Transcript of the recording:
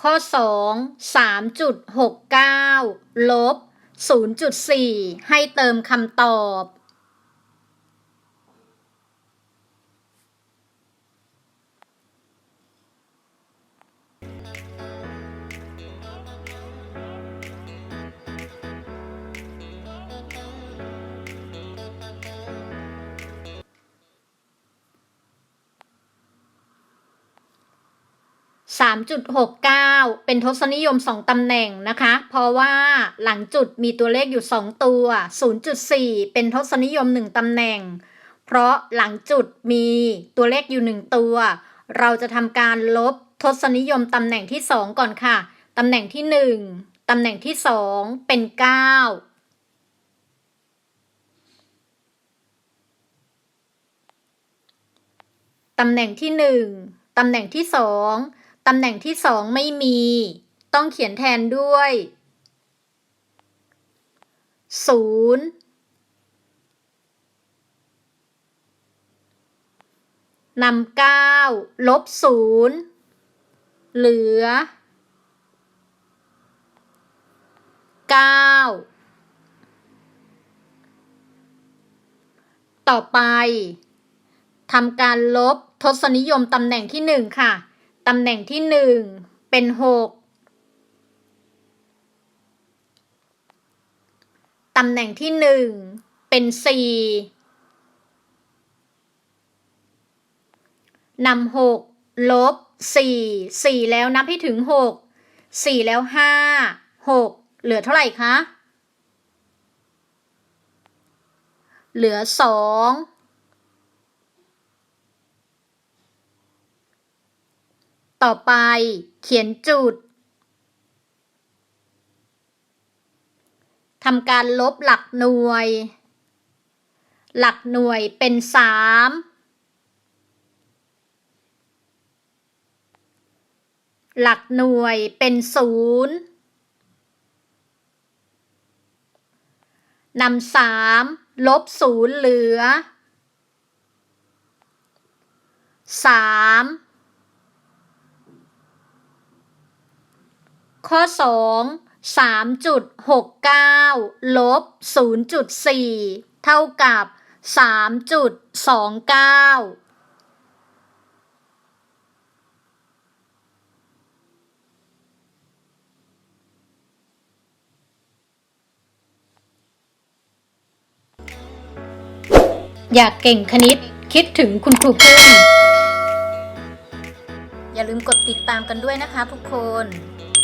ข้อ 2 3.69 ลบ 0.4 ให้เติมคำตอบ 3.69 เป็นทศนิยม 2ตำแหน่งนะคะ เพราะว่าหลังจุดมีตัวเลขอยู่ 2 ตัว 0.4 เป็นทศนิยม 1ตำแหน่ง เพราะหลังจุดมีตัวเลขอยู่ 1 ตัว เราจะทำการลบทศนิยมตำแหน่งที่ 2 ก่อนค่ะ ตำแหน่งที่ 1ตำแหน่งที่ 2 เป็น 9ตำแหน่งที่หนึ่งตำแหน่งที่สอง ตำแหน่งที่สองไม่มี ต้องเขียนแทนด้วยศูนย์นำเก้าลบศูนย์เหลือเก้าต่อไปทำการลบทศนิยมตำแหน่งที่หนึ่งค่ะ ตำแหน่งที่หนึ่งเป็นหกตำแหน่งที่หนึ่งเป็นสี่นำหกลบสี่สี่แล้วนับให้ถึงหกสี่แล้วห้าหกเหลือเท่าไหร่คะ เหลือสอง ต่อไป เขียนจุดทำการลบหลักหน่วย หลักหน่วยเป็นสามหลักหน่วยเป็นศูนย์นำสามลบศูนย์เหลือสาม ข้อ 2 3.69 ลบ 0.4 เท่ากับ 3.29อยากเก่งคณิตคิดถึงคุณครูพึ่งอย่าลืมกดติดตามกันด้วยนะคะทุกคน